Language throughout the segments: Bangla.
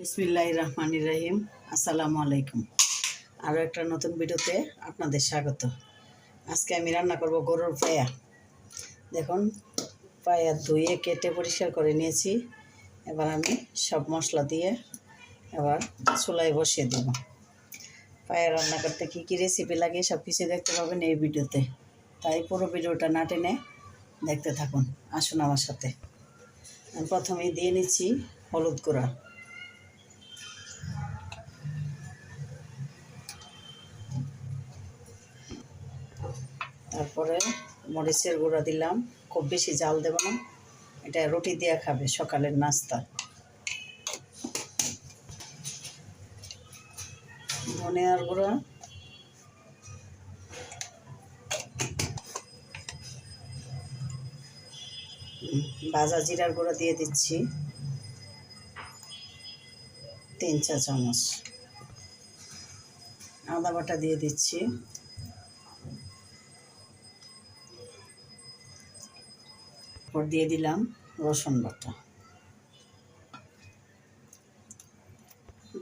বিসমিল্লাহ রহমান রহিম। আসসালামু আলাইকুম। আরও একটা নতুন ভিডিওতে আপনাদের স্বাগত। আজকে আমি রান্না করব গরুর পায়া। দেখুন, পায়া ধুয়ে কেটে পরিষ্কার করে নিয়েছি। এবার আমি সব মশলা দিয়ে এবার চুলায় বসিয়ে দেব। পায়া রান্না করতে কী কী রেসিপি লাগে সব কিছু দেখতে পাবেন এই ভিডিওতে। তাই পুরো ভিডিওটা না টেনে দেখতে থাকুন। আসুন আমার সাথে। প্রথমেই দিয়ে নিচ্ছি হলুদ গুঁড়া। তারপরে মরিচের গুঁড়া দিলাম। খুব বেশি জাল দেব না। এটা রুটি দিয়ে খাবে সকালের নাস্তা। ধনিয়ার গুঁড়া। ভাজা জিরার গুঁড়া দিয়ে দিচ্ছি। তিন চা চামচ আদা বাটা দিয়ে দিচ্ছি। তারপর দিয়ে দিলাম রসুন বাটা।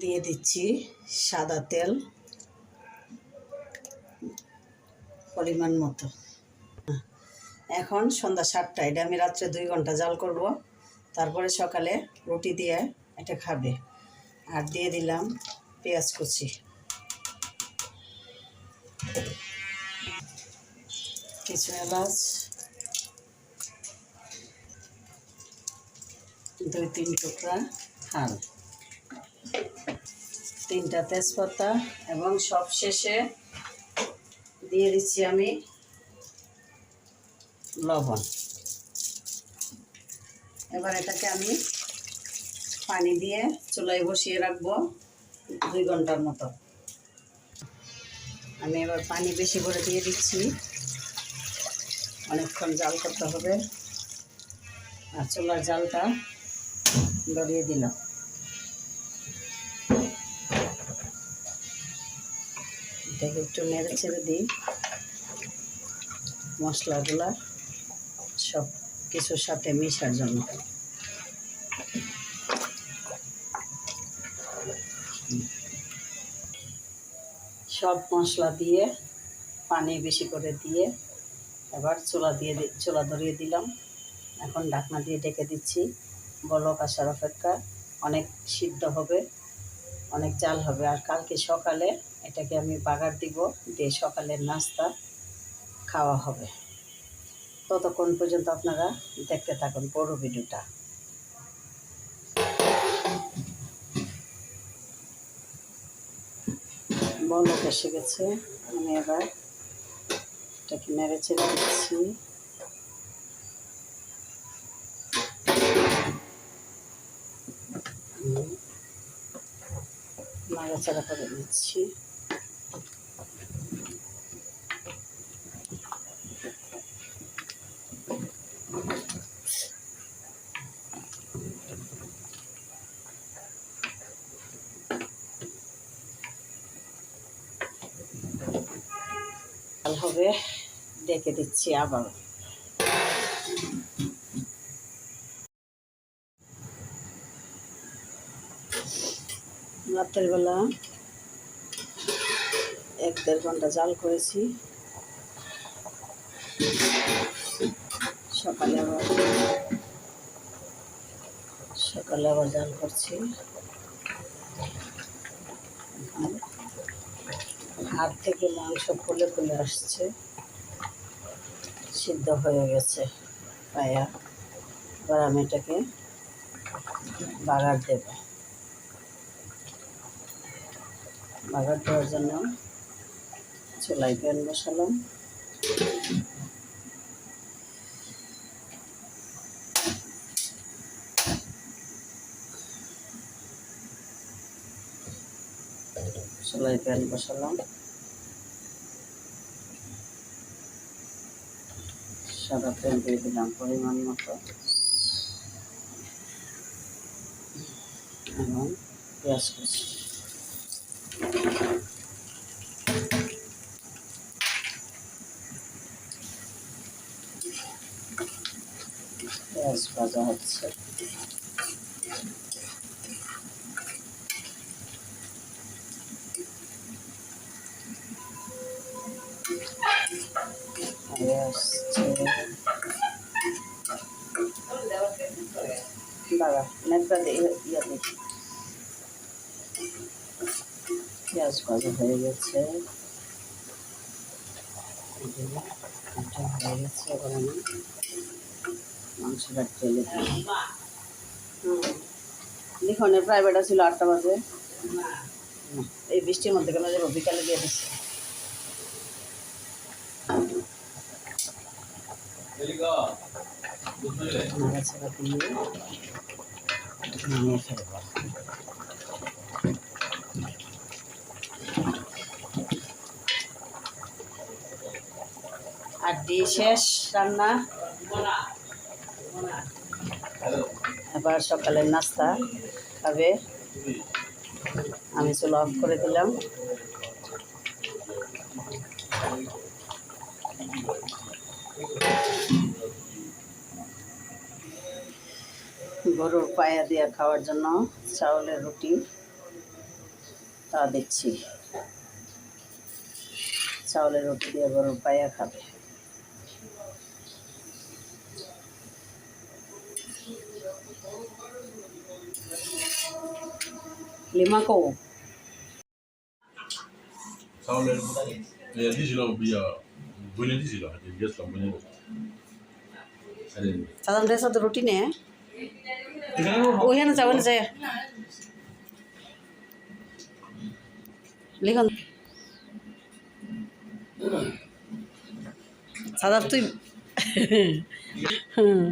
দিয়ে দিচ্ছি সাদা তেল পরিমাণ মতো। এখন সন্ধ্যা সাতটা এটা আমি রাত্রে দুই ঘণ্টা জাল করব। তারপরে সকালে রুটি দিয়ে এটা খাবে। আর দিয়ে দিলাম পেঁয়াজ কুচি। কিছু এলাচ। দুই, তিন টুকরা হাল তিনটা তেজপাতা এবং সব শেষে দিয়ে দিচ্ছি আমি লবণ। এবার এটাকে আমি পানি দিয়ে চুলায় বসিয়ে রাখব দুই ঘণ্টার মতো। আমি এবার পানি বেশি করে দিয়ে দিচ্ছি। অনেকক্ষণ জাল করতে হবে। আর চুলার জালটা ধরিয়ে দিলাম এটাকে একটু নেড়ে ছেড়ে দিই। মশলাগুলা সব কিছুর সাথে মিশার জন্য। সব মশলা দিয়ে পানি বেশি করে দিয়ে এবার চুলা দিয়ে চুলা ধরিয়ে দিলাম। এখন ঢাকনা দিয়ে ডেকে দিচ্ছি। বলক আসার অপেক্ষা অনেক সিদ্ধ হবে, অনেক জাল হবে। আর কালকে সকালে এটাকে আমি বাগার দিব, দিয়ে সকালের নাস্তা খাওয়া হবে। ততক্ষণ পর্যন্ত আপনারা দেখতে থাকুন পুরো ভিডিওটা। বলক এসে গেছে। আমি এবার এটাকে নেড়ে চেড়ে দিচ্ছি। নাড়াচাড়া করে ভালো হবে ডেকে দিচ্ছি আবার রাতের বেলা এক দেড় ঘণ্টা জাল করেছি। সকালে আবার সকালে আবার জাল করছি। হাত থেকে মাংস খুলে খুলে আসছে। সিদ্ধ হয়ে গেছে পায়া। এবার আমি এটাকে বাগার দেব। বাগার দেওয়ার জন্য চুলাই প্যান বসালাম। চুলাই প্যান বসালাম। সাদা তেল দিয়ে দিলাম পরিমাণ মতো। এবং পেঁয়াজ কুচি। Ausfaser hat es. Baba, netta de yerine. Biraz fazla verirse. Bütün verirse oranın. মাংসটা দিই লিখনের প্রাইভেট ছিল আটটা বাজে। এই বৃষ্টির মধ্যে কেন যাব বিকালে দিয়ে দিচ্ছে? আর দিয়ে শেষ রান্না। এবার সকালের নাস্তা খাবে আমি চুলো অফ করে দিলাম। গরুর পায়া দিয়ে খাওয়ার জন্য চাউলের রুটি তা দিচ্ছি। চাউলের রুটি দিয়ে গরুর পায়া খাবে। লিমাকো চাউলের ইয়ে দিয়েছিল ইয়া বইনে দিয়েছিল গেছিলাম বইনে আরে সাধারণ ড্রেস তো রুটি নে ওখানে যাব না যায় লিখন সাদার তুই হুম